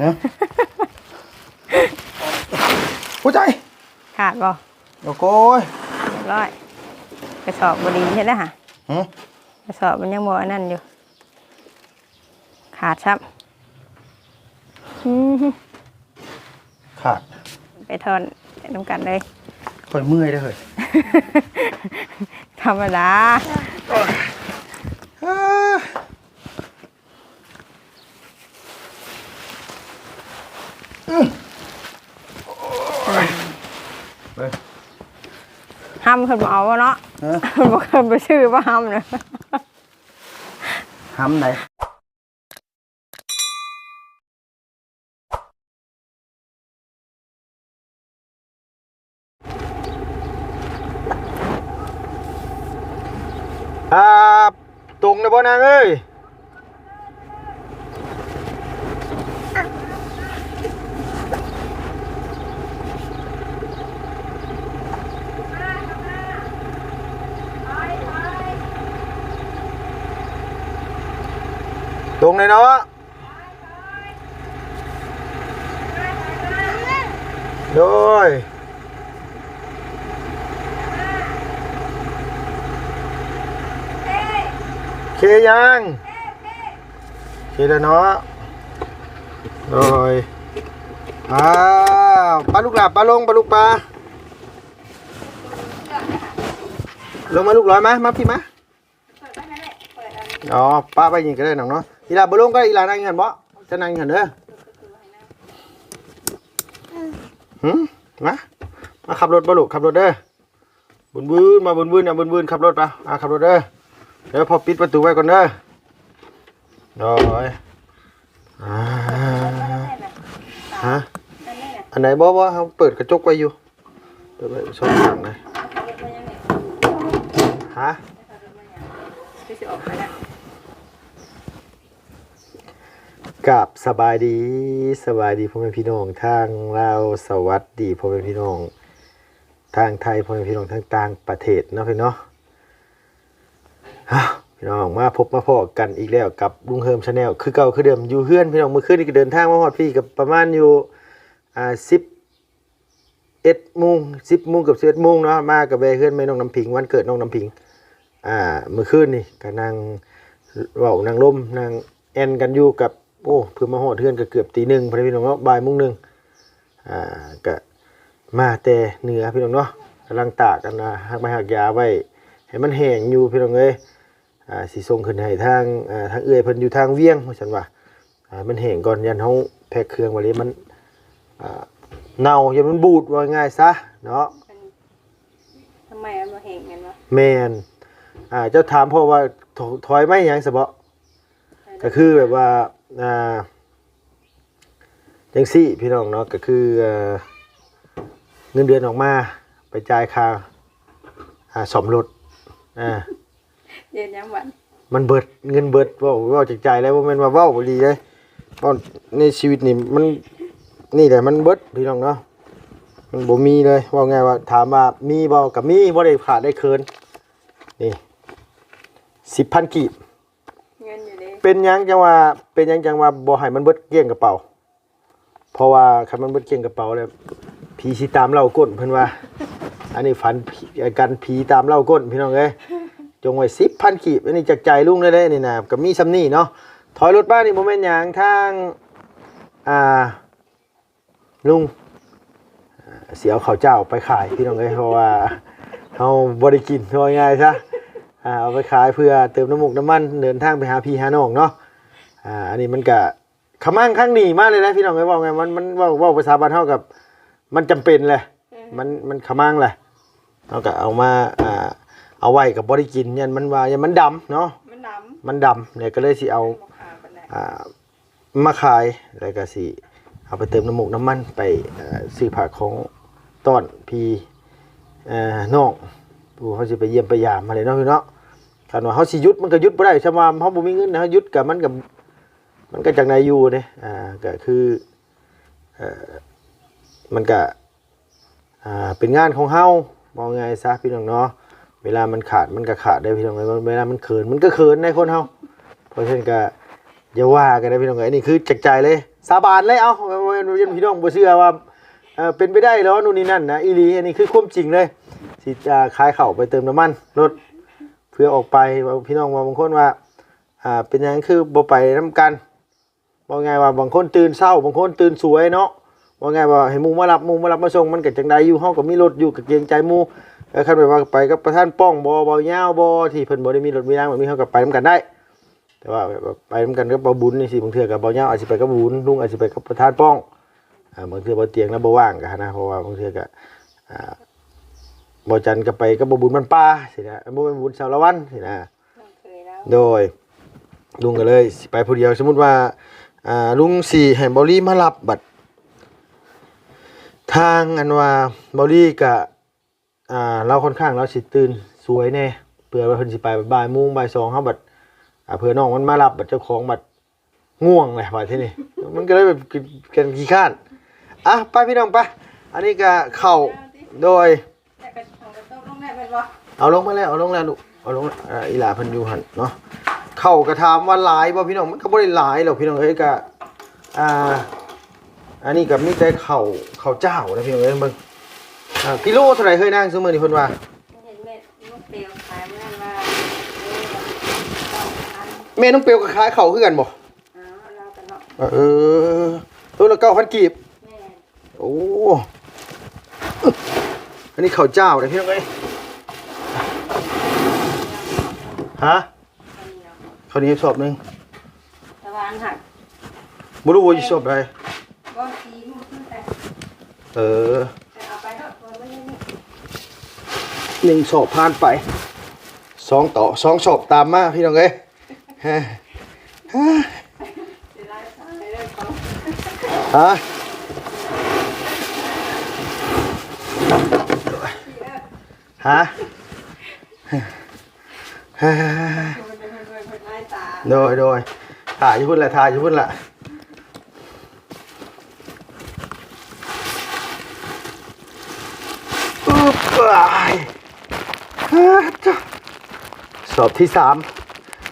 ฮะผู้ใจขาดบ่โอ้โก้ยเรียบร้อยกระสอบบดีใช่ไหมฮะฮะกระสอบมันยังบ่อันนั่นอยู่ ขาดครับอือหือขาด ไปทอนไปน้ำกันเลยข่อยเมื่อยได้อเฮ้ยธรรมดาอ่าอืมไป ห้ามคนบ่เอาเนาะฮะบ่เคยไปชื่อว่าห้ามเนาะห้ำไหนอ่าตรงนะบ่นางเอ้ย ตรงเลยเนาะโดยเคยังเคแล้วเนาะโดยอ้าวปลาลูกหลาบปลาลงปลาลูกปลาลงมาลูกร้อยมามาพี่มาอ๋อป้าไปยิงก็ได้หนังเนาะ อีหลาบ่ลงก็อีหลานั่งอยู่หันบ่จะนั่งอยู่หันเด้อหืมมามาขับรถบ่ลูกขับรถเด้อบุญบืนมาบุญบืนเอาบุญบืนขับรถไปอ่าขับรถเด้อเดี๋ยวพอปิดประตูไว้ก่อนเด้อโดยอ่าฮะอันไหนบ่บ่เขาเปิดกระจกไว้อยู่เปิดไว้ช่องทางไหนฮะ กับสบายดีสบายดีพ่อแม่พี่น้องทางลาวสวัสดีพ่อแม่พี่น้อง ทางไทยพ่อแม่พี่น้องทางต่างประเทศเนาะพี่เนาะพี่น้องมาพบมาพอกันอีกแล้วกับลุงเฮิมชาแนลคือเก่าคือเดิมอยู่เฮือนพี่น้องเมื่อคืนนี้ก็เดินทางมาฮอดพี่กับประมาณอยู่อ่าสิบเอ็ดโมงสิบโมงกับสิบเอ็ดโมงเนาะมากับแบเฮือนแม่น้องน้ำพิงวันเกิดน้องน้ำพิงอ่าเมื่อคืนนี่ก็นั่งเว้านางล่มนางแอนกันอยู่กับ โอ้เพื่อมาหอดเทือนก็เกือบตีหนึ่งพอดีพี่น้องเนาะบ่ายโมงหนึ่งอ่าก็มาแต่เหนือพี่น้องเนาะกำลังตากกันนะหักไม้หักยาไว้ให้มันแห้งอยู่พี่น้องเอ้ยอ่าสิส่งขึ้นให้ทางอ่าทางเอื้อยเพิ่นอยู่ทางเวียงว่าซั่นว่าอ่ามันแห้งก่อนยันเฮาแพ็คเครื่องไว้เลยมันอ่าเน่าอย่ามันบูดว่าง่ายซะเนาะทำไมมันบ่เห็นกันวะแมนอ่าเจ้าถามพ่อว่าถถอยไม่ยังสะเบาะก็คือแบบว่า อ่าจังซี่พี่น้องเนาะก็คือเอ่อเงินเดือนออกมาไปจ่ายค่าอ่าสมรถอ่าเย็นยังหวันมันเบิดเงินเบิดเว่าเว่าจากใจแล้วว่าแมันว่าเว้าบ่ดีเลยเพราะในชีวิตนี่มันนี่แหละมันเบิดพี่น้องเนาะมันบ่มีเลยว่าไงว่าถามว่ามีบ่กับมีบ่ได้ขาดได้เคินนี่สิบพันกีบเงินอยู่ดิ เป็นยังจังว่าเป็นยังจังว่าบ่ให้มันเบิดเกลี้ยงกระเป๋า เพราะว่าคันมันเบิดเกลี้ยงกระเป๋าแล้วผีสิตามเล่าก้นเพิ่นว่า อันนี้ฝันกันผีตามเล่าก้นพี่น้องเอ้ยจงไว้สิบพันกีบอันนี้จากใจลุงเลยเลยนี่นะกับมีซัมนี่เนาะถอยรถบ้านนี่โมเมนต์ย่างทางอ่าลุงเสียวข้าวเจ้าไปขายพี่น้องเอ้ยเพราะว่าเขาบริกินง่ายๆซะ อ่าเอาไปขายเพื่อเติมน้ำมูกน้ำมันเดินทางไปหาพี่หาน้องเนาะอ่าอันนี้มันก็ขมั่งข้างหนีมากเลยนะพี่น้องเอ้ยว่าไงมันมันเว่าเว่าภาษาบ้านเท่ากับ มันจำเป็นเลยมันมันขมั่งเลยเราก็เอามาอ่าเอาไว้กับบริกินยันมันว่ายันมันดำเนาะมันดมันดำเนี่ยก็เลยสิเอาำบ่ขาดปานใดอ่ามาขายแล้วก็สิเอาไปเติมน้ำมูกน้ำมันไปเอ่อซื้อผักของต้อนพี่เอ่อน้องผู้เขาสิไปเยี่ยมไปยามมาเลยเนาะพี่เนาะ คันว่าเขาสิยุดมันก็ยุดบ่ได้ชะว่าเขาบ่มีเงินนะเขายุดกับมันกับมันก็จากไหนอยู่เด้อ่าก็คือเอ่อมันก็อ่าเป็นงานของเฮามองไงซะพี่น้องเนาะเวลามันขาดมันก็ขาดได้พี่น้องเอ้ยเวลามันเขินมันก็เขินในคนเฮาเพราะฉะนั้นก็อย่าว่ากันนะพี่น้องเอ้ยอันนี้คือจากใจเลยสาบานเลยเอ้าเป็นพี่น้องบ่เชื่อว่าเอ่อเป็นไปได้แล้วนู่นนี่นั่นนะอีลีอันนี้คือความจริงเลยสิจะขายเข้าไปเติมน้ำมันรถ เพื่อออกไปพี่น้องว่าบางคนว่าอ่าเป็นหยังคือบ่ไปนํกันบอกไงว่าบางคนตื่นเช้าบางคนตื่นสวยเนาะว่าไงว่าให้หมู่มารับมูมารับมาส่งมันก็จังไดอยู่เฮาก็มีรถอยู่ก็เกรงใจหมู่เออคันแบบว่าไปกับประธานป้องบ่บ่ยาวบ่ที่เพิ่นบ่ได้มีรถมีรางแบบนี้เฮาก็ไปนํกันได้ แต่ว่าไปนํกันกับบ่บุญนี่สิบางเทื่อกับบ่ยาวอาจสิไปกับบุญลุงอาจสิไปกับประธานป้องอ่าบางเทื่อบ่เตียงแล้วบ่ว่างก็นนะเพราะว่าบางเทื่อก็อ่าบ่จันทร์ก็ไปกับบ่บุญมันป่าสินะบ่เป็นบุญชาวละวันสินะเคยแล้วโดยลุงก็เลยสิไปผู้เดียวสมมุติว่าอ่าลุงสิให้บอลี่มารับบัตรทางอันว่าบอลี่ก็อ่าเราค่อนข้างเราสิตื่นสวยแน่เพื่อว่าเพิ่นสิไปบ่ายโมงบ่ายสองเฮาบัดอ่าเพื่อน้องมันมารับบัตรเจ้าของบัตรง่วงเลยว่าที่นี่ มันก็เลยแบบกันขี้ข้านอะไปพี่น้องไปอันนี้ก็เข้าโดย บ่เอาลงมาแล้วเอาลงแล้วลูกเอาลงแล้วอ่าอีหลาเพันอยูหันเนาะเข้ากระทำว่าหลายบ่พี่น้องมันก็บ่ได้หลายหรอกพี่น้องเอ้ยก็อ่าอันนี้ก็มีแต่เข่าเข่าเจ้านะพี่น้องเอ้ยมึงอ่ากิโลเท่าไหร่เฮ้ยนางซื้อมือนี่เพิ่นว่าเห็นเม็ดลูกเปลวขายเมื่อนั้นว่าเออต้องอันแม่น้องเปียวก็ขายเข่าคือกันบ่อ๋อเรากันเนาะเออตัวละ9,000กีบแม่ โอ้ อันนี้เข่าเจ้านะพี่น้องเอ้ย ฮะอันนี้เนาะข้าวเหนี้สอบหนึงตะวันหักบ่รู้ว่าสิสอบใดบ่สีมันขึ้นแต่เออแต่เอาไปเนาะตัวมันนี่หนึ่งสอบผ่านไปสองต่อสองสอบตามมาพี่น้องเอ้ยฮะฮะสิได้ใช้เรื่องของฮะ ฮะฮะมันเป็นคนคนไล่ตาโดยโดยถ่ายอยู่พุ่นละถ่ายอยู่พุ่นละอุ๊บอ้ายฮะจ้ะสอบที่สาม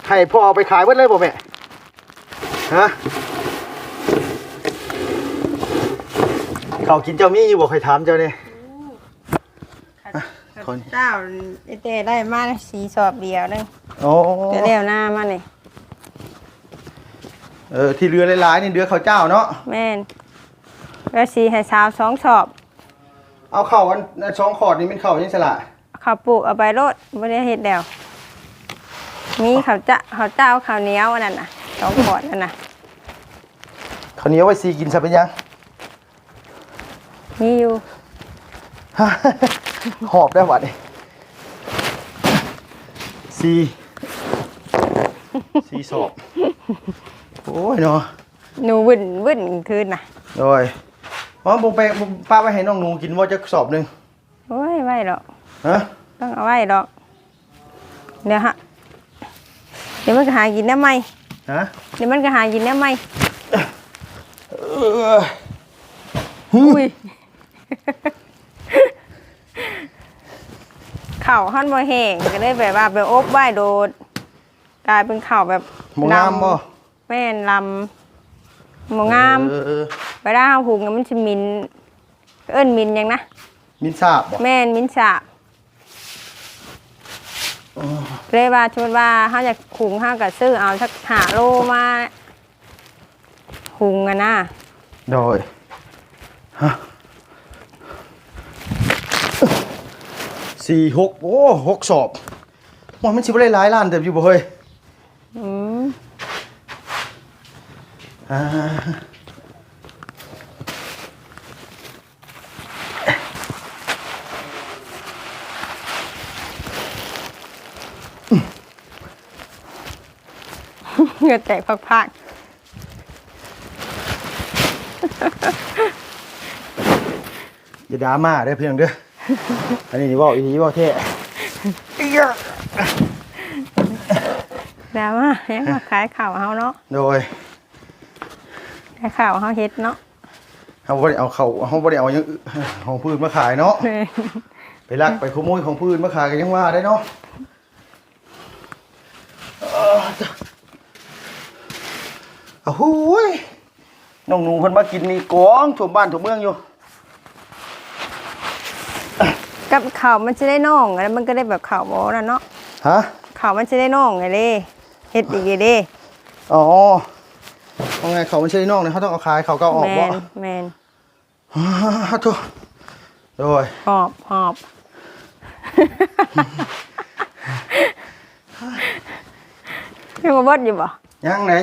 ให้พ่อเอาไปขายเบิดเลยบ่แม่ฮะเขากินเจ้ามีอยู่บ่เคยถามเจ้าเนี่ย คนเจ้าไอเต้ได้มาสีสอบเดียวนึงโอ้ก็เลี้ยวหน้ามานี่เออที่เรือหลายๆนี่เรือเขาเจ้าเนาะแม่นแล้วสีให้สาวสองสอบ เอาเข่าอันอันสองขอดนี่เป็นเข่ายังสละข้าวปลูกเอาไปโลดไม่ได้เฮ็ดแล้วมีข้าวจะข้าวเจ้าข้าวเหนียวอันนั้นน่ะสองขวดนั่นน่ะเขาวเหนี้ยวไว้ซีกินซะเป็นยังมีอยู่ หอบได้หวัดนี่ซีซีสอบโอ้ยเนาะหนูวุ่นวุ่นคืนน่ะโดยอ๋อบุไปบุป้าไปให้น้องหนูกินว่าจะสอบหนึ่งโอ้ยไว้หรอกฮะต้องเอาไว้หรอกเดี๋ยวฮะเดี๋ยวมันก็หากินได้ไหมฮะเดี๋ยวมันก็หากินได้ไหมเอออุ้ย เข่าหันบ่แห้งก็เลยแบบว่าไปอบไว้โดด กลายเป็นเข่าแบบหมงามบ่ลำแม่นลำหมงามเออเออเวลาเอาหุงมันจะมิน เอิ้นมินหยังนะ มินทราบบ่แม่นมินสาบเลยว่าชวนว่าเขาอยากหุงเขาก็ซื้อเอาสักหาโลมา หุงอะนะโดยฮะ สี่หกโอ้หกสอบว่ามันชิบได้หลายล้านเต็มอยู่บ่เฮ้ยอืมอ่าเหงื่อแตกพักอย่าดราม่าเด้อเพียงเด้อ อันนี้นี่เว่าอีนี่เว่าเท่อิ๊ยะๆแล้วว่ายังมาขายข่าวเขาเนาะโดยขายข่าวเขาเฮ็ดเนาะเขาบ่ได้เอาเขาเขาบ่ได้เอาอย่างอื่นของพืชมาขายเนาะไปลักไปขโมยของพืชมาขายกันยังว่าได้เนาะเอ้าจ้ะอ้าวหูยน้องหนูเพิ่นมากินนี่กองทั่วบ้านทั่วเมืองอยู่ กับข้าวมันจะได้น่องแล้วมันก็ได้แบบข้าวบ่น่ะเนาะฮะข้าวมันจะได้น่องไงเด้เฮ็ดอีกเด้อ๋อว่าไงเขาไม่ใช่น้องเนี่ยเขาต้องเอาคายเขาก็เอาออกแมบ่นแมนฮัทโธ่โดยหอบหอบยังมาเบดอยู่บ่ยังไหน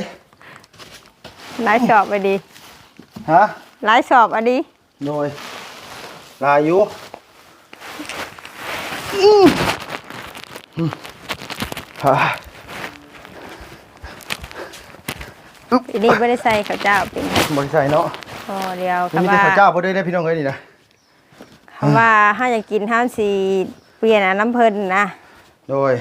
หลายสอบอะดีฮะหลายสอบอะดีโดยลายุ ฮ่าอันนี้ไม่ได้ใส่ข้าวเจ้าเป็นบริษัทเนาะพอเดียวมันคำมีแต่ว่าข้าวเจ้าพอได้ได้พี่น้องเลยนี่นะคำว่าถ้าอยากกินห้ามสีเปลี่ยนอันน้ำเพิ่นนะโดย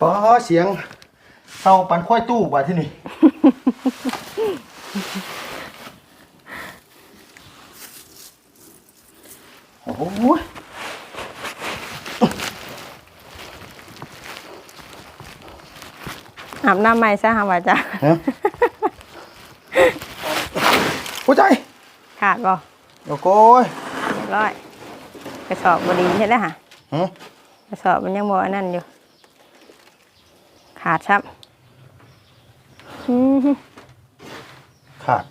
ป้อเสียงเตาปันค่อยตู้ว่าที่นี่ โอ้โห อาบน้ำใหม่ซะหาว่าจ้ะฮะ หัวใจขาดบ่โอ้โก้ยเรียบร้อย กระสอบบดีใช่ไหมฮะฮะกระสอบมันยังบ่อันนั่นอยู่ ขาดครับอือหือขาด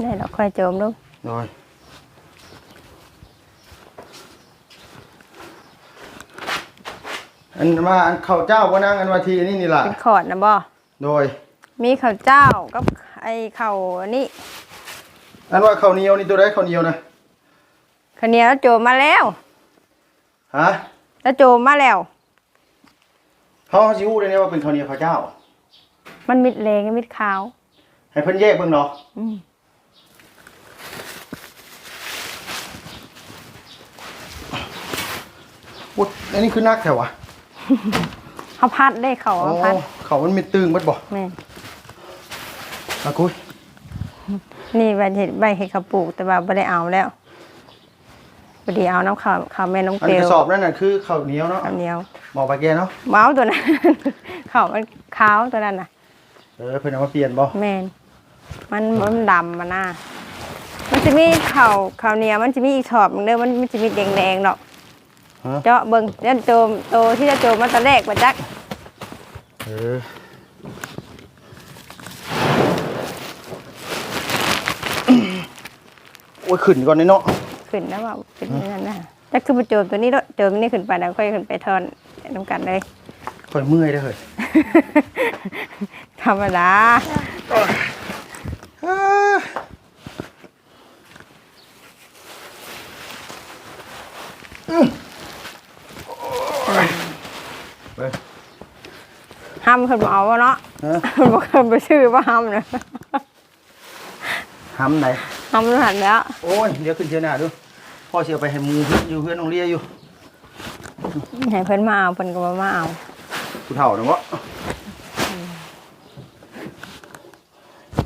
นี่เราค่อยโจมดูโดย อันว่าอันข้าวเจ้าว่านางอันวาทีนี่นี่ล่ะเป็นขอดนะบ่โดย มีข้าวเจ้ากับไอ้ข้าวอันนี้อันว่าข้าวเหนียวนี่ตัวใดข้าวเหนียวนะข้าวเหนียวโจมมาแล้ว ฮะแล้วโจมมาแล้วเขาสิฮู้ได้ไงว่าเป็นข้าวเหนียวข้าวเจ้า มันมิดแรงมิดขาว ให้เพิ่นแยกเบิ่งเนาะอืมอุ๊ยอันนี้คือนักแถววะ เขาพัดได้เขาอ๋อเขาพัดเขามันมีตึงเบิดบ่แม่นอะกุยนี่ใบเห็ดใบเห็ดข้าวปลูกแต่ว่าไม่ได้เอาแล้วพอดีเอาน้ำข้าวข้าวแม่น้องอันเกลีกยวระสอบนั่นน่ะคือข้าวเหนียวเนาะข้าวเหนียวหมอปลาแกเนาะเมาส์ตัวนั้นข้าวมันขาวตัวนั้นน่ะเออเพิ่นเอามาเปลี่ยนบ่แม่นมันมันดำมันน่ะมันจะมีข้าวข้าวเหนียวมันจะมีอีกชอบหนึงเด้อมันมันจะมีแดงๆดอกฮะ เจาะเบิ่งเดี๋ยวโจมโตที่จะโจมมาตอนแรกมาจักเออโอ้ยขึ้นก่อนนี่เนาะขึ้นนะว่าเป็นอย่างนั่นนะแต่คือมาโจมตัวนี้ด้วยโจมนี่ขึ้นไปแล้วค่อยขึ้นไปทอนน้ำกันเลยค่อยเมื่อยเด้อเฮ้ยธรรมดาอ่าอืมเบิ่ง ห้ามขึ้นมาเอาวะเนาะฮะบอกขึ้นไปชื่อว่าห้ามนะหำไหนห้ามรู้หันแล้วโอ้ยเดี๋ยวขึ้นเชียหน้าดูพ่อเชียไปให้หมูอยู่เพื่อนน้องเลียอยู่ให้เพิ่นมาเอาเพิ่นก็บ่มาเอาผู้เฒ่านะวะ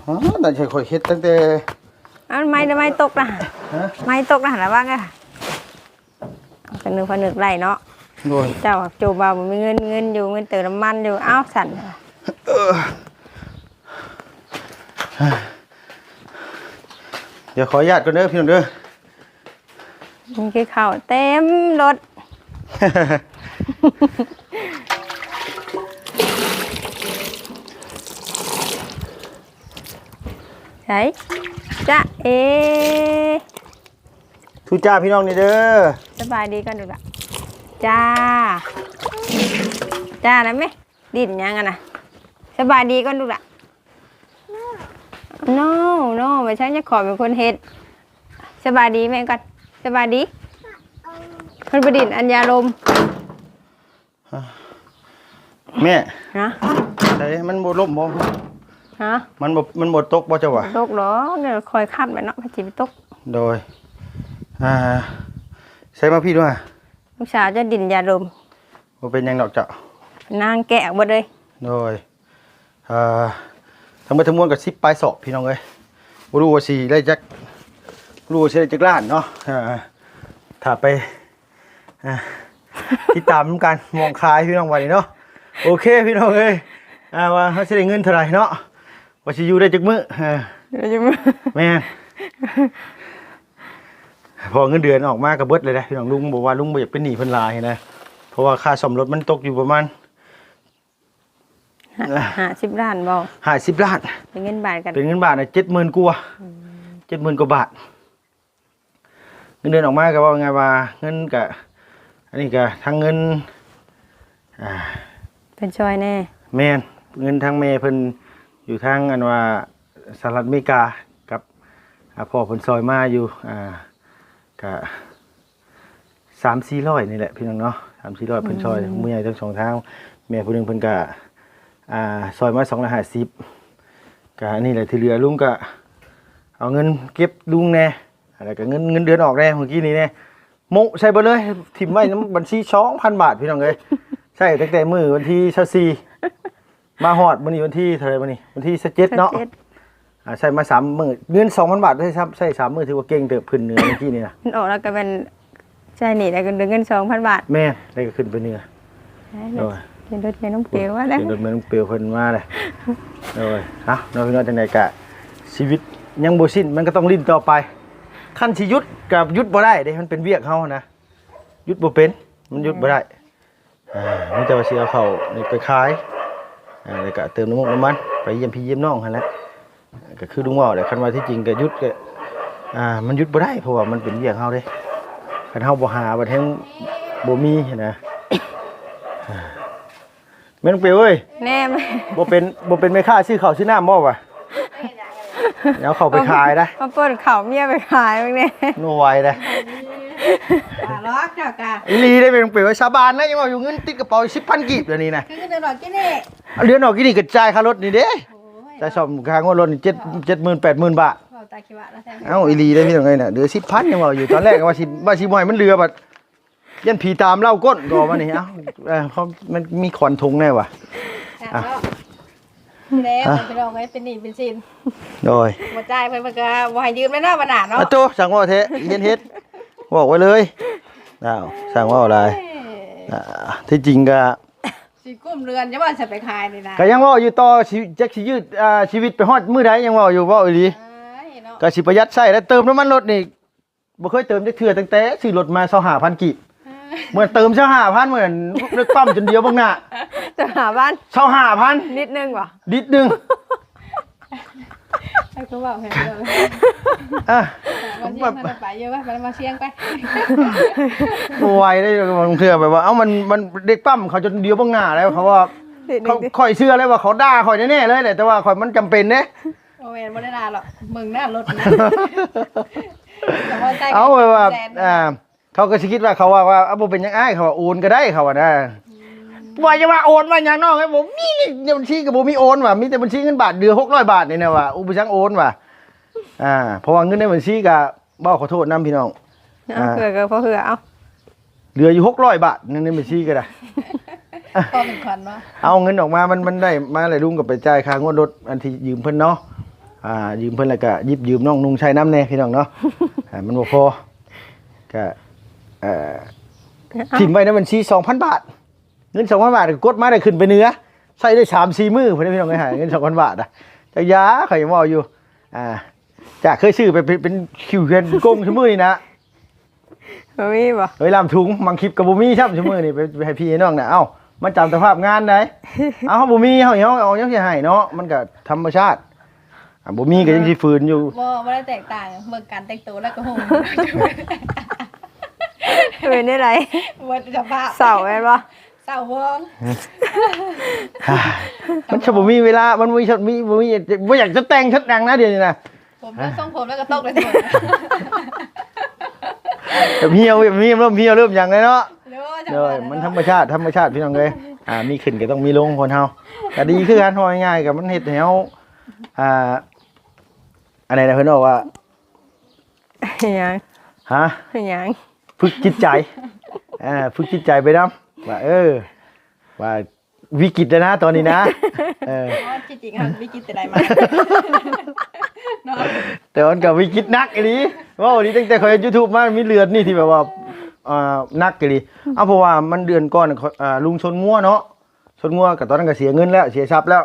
อ๋อแต่ใช่ข่อยเฮ็ดตั้งแต่เอ้าไม่ได้ไม่ตกนะฮะ ไม่ตกนะหันละว่างอะเอากันนึงพนึกไรเนาะ โดยเจ้าโจบ่าวบ่มีเงินเงินอยู่เงินเติมน้ำมันอยู่อ้าวสั่นเออเดี๋ยวขออนุญาตก่อนเด้อพี่น้องเด้อนี่คือข้าวเต็มรถใช่จ้ะเอทุจ้าพี่น้องนี่เด้อสบายดีกันดูละ จ้า จ้านะไหมดิ้นยังกันนะสบายดีกันดูละ no no ไม่ใช่จะขอเป็นคนเฮ็ดสบายดีไหมกันสบายดีเพิ่นประดิษฐ์อัญญาลมแม่ฮะไดมันบ่ล่มบ่ฮะมันบ่มันบ่ตกบ่เจ้าวะตกเหรอเดี๋ยวคอยคัดไว้เนาะพระจิไปตกโดยอ่าใส่มาพี่ด้วย ลูกสาวจะดินยาลมบ่เป็นหยังดอกเจ้านางแกะหมดเลยโดยอ่าทั้งหมดทั้งมวลกับ10ปลายศอกพี่น้องเอ้ยบ่รู้ว่าสิได้จักบ่รู้ว่าสิได้จักล้านเนาะอ่าถ้าไปอ่าติดตามนำกันมองคายพี่น้องวันนี้เนาะโอเคพี่น้องเอ้ยอ่าว่าเขาสิได้เงินเท่าไหร่เนาะว่าสิอยู่ได้จักมื้อเออ เดี๋ยวจะมา แม่น พอเงินเดือนออกมาก็เบิดเลยนะพี่น้องลุงบอกว่าลุงบ่อยากเป็นหนี้เพิ่นหลายนะเพราะว่าค่าซ่อมรถมันตกอยู่ประมาณหาสิบล้านบอก50ล้านเป็นเงินบาทกันเป็นเงินบาทน่ะ70,000กว่า70,000กว่าบาท เงินเดือนออกมาก็ว่าไงว่าเงินก็อันนี้ก็ทั้งเงินอ่าเป็นช่วยแน่แม่นเงินทางแม่เพิ่นอยู่ทางอันว่าสหรัฐอเมริกากับอ่าพ่อเพิ่นซอยมาอยู่อ่า ก็สามสี่ร้อยนี่แหละพี่น้องเนาะสามสี่ร้อยเพิ่นซอยมือใหญ่ทั้งสองทางแม่ผู้หนึงเพิ่นก็อ่าซอยมาสองร้อยห้าสิบก็อันนี่แหละที่เหลือลุงก็เอาเงินเก็บลุงแน่อะไรก็เงินเงินเดือนออกแน่เมื่อกี้นี้แน่โมใส่ไปเลยถิ่มไว้น้ำบัญชีสองพันบาทพี่น้องเลยใช่ตั้งแต่มือวันที่ชสี่มาหอดวันนี้วันที่เท่าไหรวันนี้วันที่สิบเจ็ดเนาะจ็ดอ่า ใช่มาสามมือเงินสองพันบาทได้ครับใช่สามมือถือว่าเก่งเติบขึ้นเหนือเมื่อกี้นี่นะมันออกแล้วก็เป็นใช่นี่ได้กันเงินสองพันบาทแม่ได้ก็ขึ้นไปเหนือโดยเห็นรถเมล์น้องเปียวว่าได้เห็นรถเมล์น้องเปลวเพิ่นมาเลยโดยฮะน้องพี่น้องจังไดกะชีวิตยังบ่สิ้นมันก็ต้องลิ้นต่อไปขั้นสิหยุดกับหยุดบ่ได้เด้มันเป็นเวียกเฮานะหยุดบ่เป็นมันหยุดบ่ได้อ่ามันจะว่าสิเอาเข้านี่ไปขายอ่าแล้วก็เติมน้ำมันน้ำมันไปเยี่ยมพี่เยี่ยมน้องหั่นแหละ ก็คือลุงเว่าแหละคันว่าที่จริงก็หยุดก็อ่ามันหยุดบ่ได้เพราะว่ามันเป็นเวียกเฮาเด้คันเฮาบ่หาบัดแฮงบ่มีนะอ่าแม่นองเปียวเอ้ยแน่ไหมบ่เป็นบ่เป็นแม่ค้าซื้อข้าวซื้อน้ำบ่วะเดี๋ยวเข้าไปขายได้มาเปิดเข่าเมียไปขายบ้างเนี่ยโนไวได้ปลาล็อกเจ้ากะอีหลีได้แม่นองเปียวสาบานนะยังว่าอยู่เงินติดกระเป๋า10,000กีบเดี๋ยวนี้นะคือเดินหลอกกินนี่เอาเดือนออกกี่นี่ก็จ่ายค่ารถนี่เด้ โอ้ยจ่ายซ่อมค่างวดรถนี่7 70,000 80,000บาทเราตาคิดว่าแล้วแท้เอ้าอีหลีได้พี่ตรงไงน่ะเดือสิบพันยังว่าอยู่ตอนแรกก็ว่าสิว่าสิบ่ให้มันเรือบัดยันผีตามเล่าก้นก็มานี่เอ้าเออเพราะมันมีขอนทุงแน่ว่ะค่ะก็ที่แล้วไปลองไว้เป็นหนี้เป็นสินโดยบ่จ่ายเพิ่นมันก็บ่ให้ยืมแล้วเนาะบ่หนาเนาะอะโตสั่งว่าเทะเย็นเฮ็ดบอกไว้เลยอ้าวสั่งว่าอะไรอ่าที่จริงก็ สิกุ้มเรือนจะว่าจะไปขายนี่นะก็ยังว่าอยู่ต่อชีวิตจักสิยืดอ่าชีวิตไปฮอดมื้อใดยังว่าอยู่ว่าอีหลีเอ้ยเนาะก็สิประหยัดใช้แล้วเติมน้ำมันรถนี่บ่เคยเติมจักเทื่อตั้งแต่ซื้อรถมา25,000กิเหมือนเติม25,000เหมือนนึกปั๊มจนเดียวเบางหน้าจะหาบ้าน25,000นิดนึงว่ะนิดนึง ไอ้ก็ว่าให้เด้ออะมาเชียงมันไปเยอะป่ะมันมาเชียงไปไหวได้บางเทื่อแบบว่า เอ้ามันมันเด็กปั้มเขาจนเดียวบ้างหน้าแล้วเขาว่านิดนึเขางดิคอยเชื่อเลยว่าเขาด่าคอยแน่ๆเลยแหละแต่ว่าคอยมันจำเป็นเนี่ยโอ้แม่นบ่ได้นานหรอกมึงหน้ารถนะแต่ว่าใจเอาแบบว่าแสนอ่าเขาก็สิคิดว่าเขาว่าว่าเอาบ่เป็นหยังไงเขาว่าโอนก็ได้เขาว่านะ ว่าจะว่าโอนมาอย่างน้องไอ้ผมมีเนี่ยบัญชีกับผมมีโอนว่ะมีแต่บัญชีเงินบาทเดือนหกร้อยบาทนี่นะว่ะอุปชังโอนว่ะอ่าเพราะว่าเงินในบัญชีก็บ่ขอโทษนํพี่น้องเอาเผื่อก็พอเผื่อเอาเหลืออยู่หกร้อยบาทในในบัญชีก็ได้พอเป็นขวัญเนาะเอาเงินออกมามันมันได้มาอะไรลุงกับไปจ่ายค่างวดรถอันที่ยืมเพิ่นเนาะอ่ายืมเพิ่นแล้วก็หยิบยืมน้องนุงใช้น้ำแน่พี่น้องเนาะอ่ามันบ่พอก็เอ่อถิ่มไว้ในบัญชี2,000บาท เงิน2,000บาทก็กดมาได้ขึ้นไปเหนือใช้ได้3 4มื้อเพิ่นได้พี่น้องไงหาเงิน2,000บาทอะจักยาข่อยยังเว้าอยู่ อ่าจากเคยซื้อไปเป็นเป็นคิวเงินกงชั่วมื้อนี่นะบ่มีบ่เฮ้ยลำถุงมังคลิปกับบุมีครับชั่วโมงนี่ไปไปให้พี่ให้น้องนะเอ้ามาจำสภาพงานได้เอาเขาบุมีเขาเอาเอายังสิให้เนาะมันก็ธรรมชาติอะบุมีก็ยังสิฝืนอยู่บ่บ่ได้แตกต่างเมื่อการแต่งตัวแล้วก็ห่มเป็นได้ไรบ่จะภาพเสาแม่นบ่ เศร้าวงมันจะบุมีเวลา มันมีมีบุมีบ่อยากจะแต่งชัดดังนะเดี๋ยวนี้นะผมแล้วทรงผมแล้วก็ตกเลยทั้งหมดแบบเหี่ยวแบบเหี่ยวเริ่มเหี่ยวเริ่มอย่างเลยเนาะเด้อจังเลหวะยนั้นมันธรรมชาติธรรมชาติพี่น้องเลยอ่ามีขึ้นก็ต้องมีลงคนเฮาก็ดีคือกันพอง่ายๆกับมันเฮ็ดให้เฮาอ่าอะไรนะเพิ่นบอกว่าหยังฮะหยังฝึกจิตใจอ่าฝึกจิตใจไปน้ำ ว่าเออ ว่าวิกฤตแล้วนะตอนนี้นะเอออ๋อจริงๆค่ะไม่คิดแต่ใดมาเนาะแต่มันกับวิกฤตนักอีหลีว่าวันนี้ตั้งแต่เคยยูทูบมามีเลือดนี่ที่แบบว่าอ่านักอีหลีเอาเพราะว่ามันเดือนก่อนเขาอ่าลุงชนงัวเนาะชนงัวกับตอนนั้นก็เสียเงินแล้วเสียทรัพย์แล้ว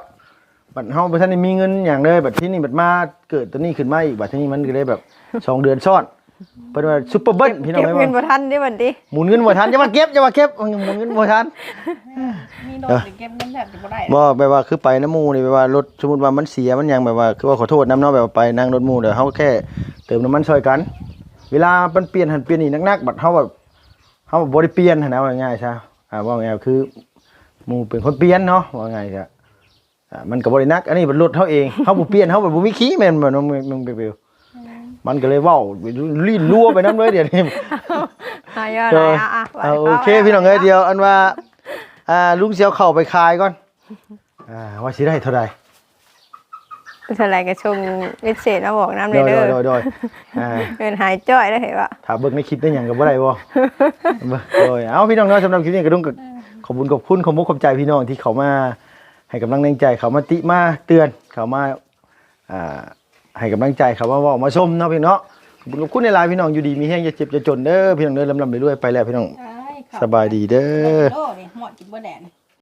บัดเฮาบ่ทันได้มีเงินหยังเลยบัดที่นี่บัดมาเกิดตัวนี้ขึ้นมาอีกบัดที่นี่มันก็เลยแบบสองเดือนซ้อน เพิ่นว่าซุปเปอร์เบิ้ลพี่น้องเก็บเอ้ยเงินบ่ทันเด้บัดนี้หมุนเงินบ่ทันอย่ามาเก็บอย่ามาเก็บหมุนเงินบ่ทัน มีโดนหรือเก็บเงินแบบจะบ่ได้บ่แบบว่าคือไปน้ำหมู่นี่แบบว่ารถสมมุติว่ามันเสียมันหยังแบบว่าคือว่าขอโทษน้ำเนาะแบบว่าไปนั่งรถหมู่เดี๋ยวเฮาแค่เติมน้ำมันช่วยกัน เวลามันเปลี่ยนหันเปลี่ยนนี่นักๆบัดเฮาแบบเฮาบ่ได้เปลี่ยนหันนะว่าง่ายๆซะอ่าว่าง่ายๆคือหมู่เป็นคนเปลี่ยนเนาะว่าง่ายซะอ่ามันก็บ่ได้นัก อันนี้เป็นรถเฮาเองเฮาบ่เปลี่ยนเฮาแบบบ่มีขี้แม่นบ่น้องมึงเปลวๆ มันก็เลยเว้าลิ้นรั่วไปน้ำเลยเดี๋ยวนี้หายอดเออะไรออะอะเอาโอเคพี่น้องเอ้ยเดียว อันว่าอ่าลุงเสียวเข้าไปขายก่อนอ่าว่าสิได้เท่าใดเท่าไหร่ก็ชงวิเศษมาบอกน้ำโดเลยยเด้โดอยโดยอ่าเงินหายจ้อยแล้วเห็นปะถ้าเบิ่งในคลิปได้หยังก็บ่ได้บ่เบิ่งโดยเอาพี่น้องเนาะสำหรับคลิปนี้ก็ต้องขอบคุณขอบคุณขอบมุกขอบใจพี่น้องที่เขามาให้กำลังแรงใจเขามาติมาเตือนเขามาอ่า ให้กำลังใจเขามาเว้ามาชมเนาะพี่เนาะขอบคุณขอบคุณในไลน์พี่น้องอยู่ดีมีแฮงอย่าเจ็บอย่าจนเด้อพี่น้องเด้อลำลำไปด้วยไปแล้วพี่น้องอ้ายสบายดีเด้อโดนี่หมดกินบ่แดดนี่